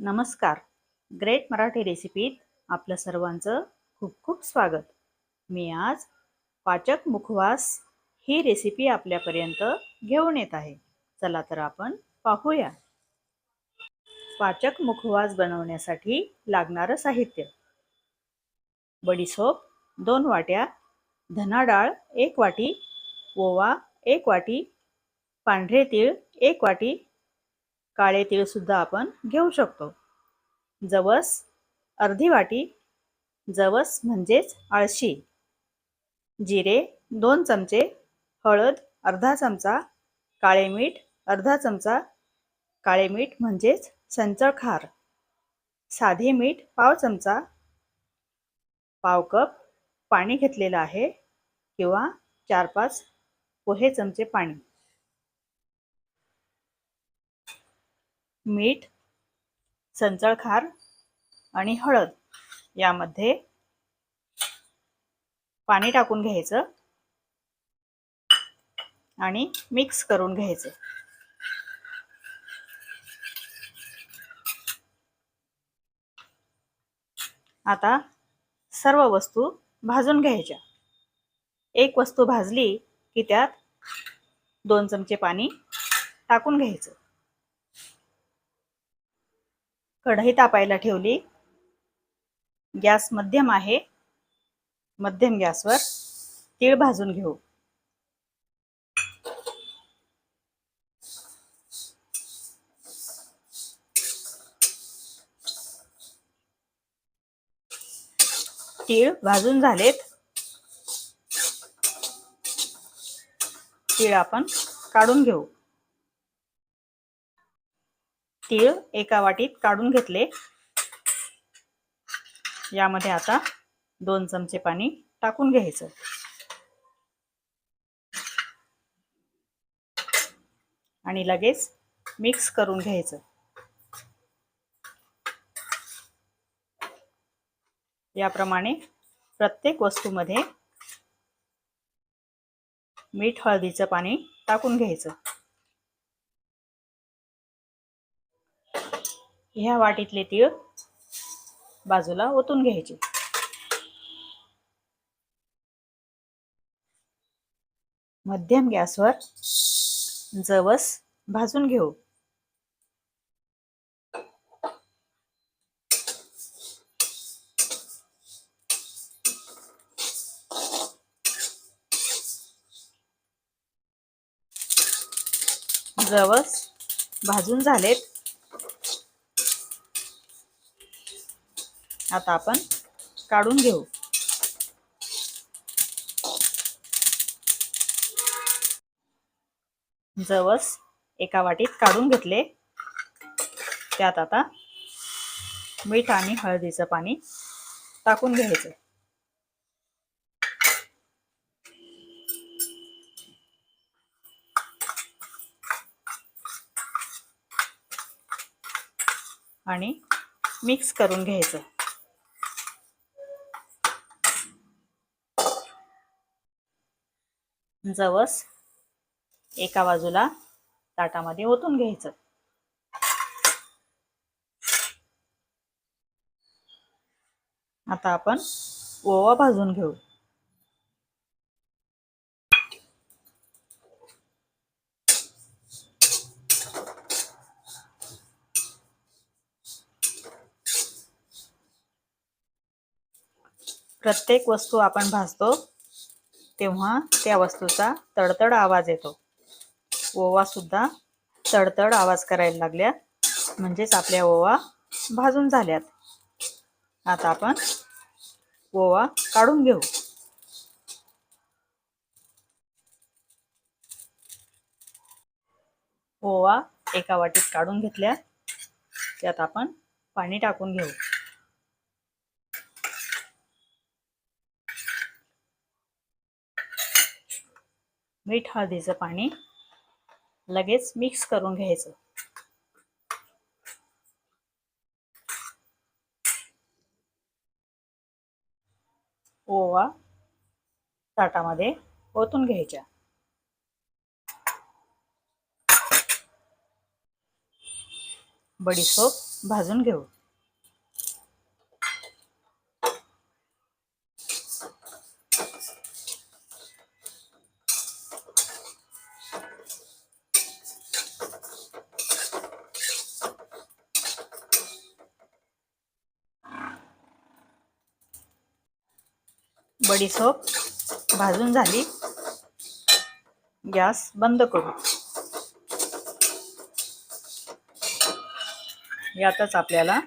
नमस्कार. ग्रेट मराठी रेसिपीत आपलं सर्वांचं खूप खूप स्वागत. मी आज पाचक मुखवास ही रेसिपी आपल्यापर्यंत घेऊन येत आहे. चला तर आपण पाहूया. पाचक मुखवास बनवण्यासाठी लागणारं साहित्य. बडीसोप दोन वाट्या धना डाळ एक वाटी ओवा एक वाटी पांढरे तीळ एक वाटी काळे तीळसुद्धा आपण घेऊ शकतो. जवस अर्धी वाटी जवस म्हणजेच आळशी. जिरे दोन चमचे हळद अर्धा चमचा काळे मीठ अर्धा चमचा काळे मीठ म्हणजेच संचळ खार साधे मीठ पाव चमचा पाव कप पाणी घेतलेलं आहे किंवा चार पाच पोहे चमचे पाणी. मीठ संचळ खार आणि हळद यामध्ये पाणी टाकून घ्यायचं आणि मिक्स करून घ्यायचं. आता सर्व वस्तू भाजून घ्यायच्या. एक वस्तू भाजली की त्यात दोन चमचे पाणी टाकून घ्यायचं. कढई तापायला ठेवली. गॅस मध्यम आहे. मध्यम गॅसवर तीळ भाजून घेऊ. तीळ भाजून झालेत. तीळ आपण काढून घेऊ. तीळ एका वाटीत काढून घेतले. यामध्ये आता दोन चमचे पाणी टाकून घ्यायचं. आणि लगेच मिक्स करून घ्यायचं. याप्रमाणे प्रत्येक वस्तूमध्ये मीठ हळदीचं पाणी टाकून घ्यायचं. ह्या वाटीतले तीळ बाजूला ओतून घ्यायचे. मध्यम गॅसवर जवस भाजून घेऊ. जवस भाजून झालेत. आता आपण काढून घेऊ. जवस एका वाटीत काढून घेतले. त्यात आता मीठ आणि हळदीचं पाणी टाकून घ्यायचं. आणि मिक्स करून घ्यायचं. जवस एका बाजूला ताटामध्ये ओतून घ्यायचं. आता आपण ओवा भाजून घेऊ. प्रत्येक वस्तू आपण भाजतो. तेव्हा त्या वस्तूचा तडतड आवाज येतो. ओवा सुद्धा तडतड आवाज करायला लागल्या. म्हणजेच आपल्या ओवा भाजून झाल्यात. आता आपण ओवा काढून घेऊ. ओवा एका वाटीत काढून घेतल्या. त्यात आपण पाणी टाकून घेऊ. मीठ हळदीचं पाणी लगेच मिक्स करून घ्यायचं. ओवा ताटामध्ये ओतून घ्यायच्या. बडीसोप भाजून घेऊ. बडीसोप भाजून झाली. गॅस बंद करू. यातच आपल्याला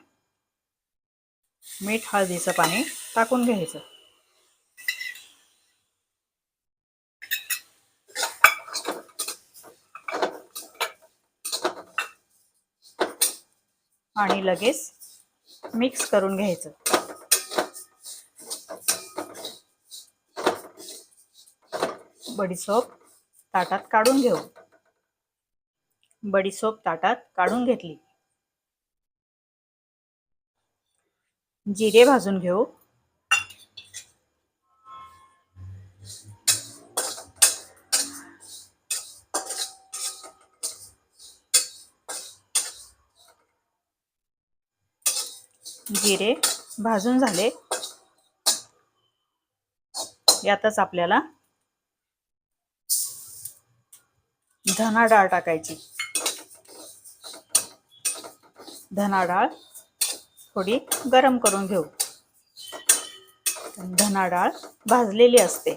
मीठ हळदीचं पाणी टाकून घ्यायचं. आणि लगेच मिक्स करून घ्यायचं. बडीसोप ताटात काढून घेऊ. बडीसोप ताटात काढून घेतली. जिरे भाजून घेऊ. जिरे भाजून झाले. यातच आपल्याला धना डाळ टाकायची. धना डाळ थोडी गरम करून घेऊ. धना डाळ भाजलेली असते.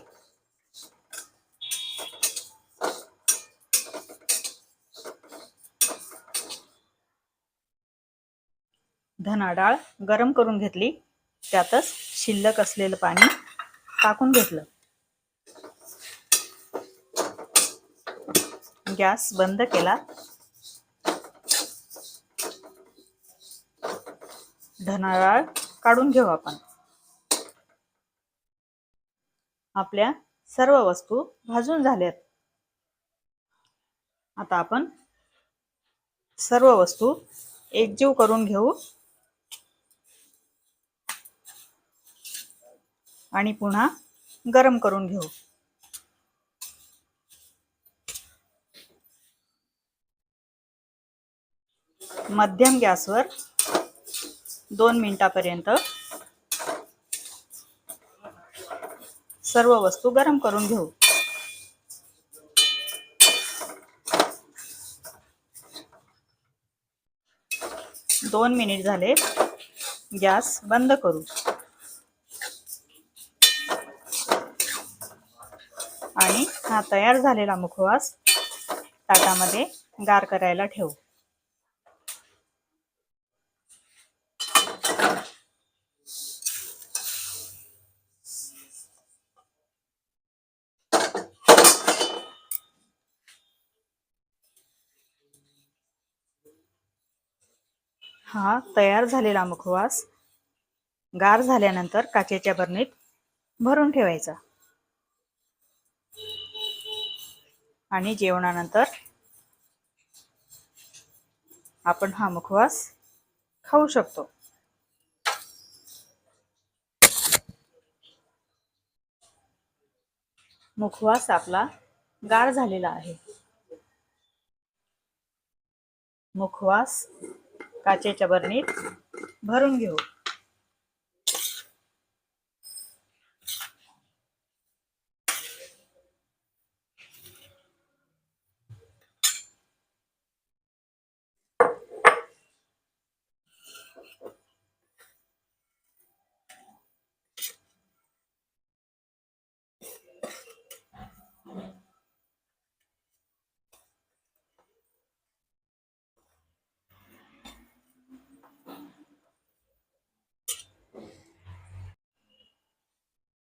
धना डाळ गरम करून घेतली. त्यातच शिल्लक असलेलं पाणी टाकून घेतलं. गॅस बंद केला. धनाळ काढून घेऊ आपण. आपल्या सर्व वस्तू भाजून झाल्यात. आता आपण सर्व वस्तू एकजीव करून घेऊ. आणि पुन्हा गरम करून घेऊ. मध्यम गॅसवर दोन मिनिटापर्यंत सर्व वस्तू गरम करून घेऊ. दोन मिनिट झाले. गॅस बंद करू. आणि हा तयार झालेला मुखवास ताटामध्ये गार करायला ठेवू. हा तयार झालेला मुखवास गार झाल्यानंतर काचेच्या बरणीत भरून ठेवायचा. आणि जेवणानंतर आपण हा मुखवास खाऊ शकतो. मुखवास आपला गार झालेला आहे. मुखवास काचेच्या बरणीत भरून घेऊ.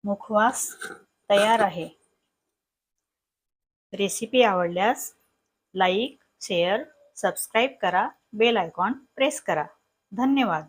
मुखवास तयार आहे. रेसिपी आवडल्यास लाईक शेअर सबस्क्राईब करा. बेल आयकॉन प्रेस करा. धन्यवाद.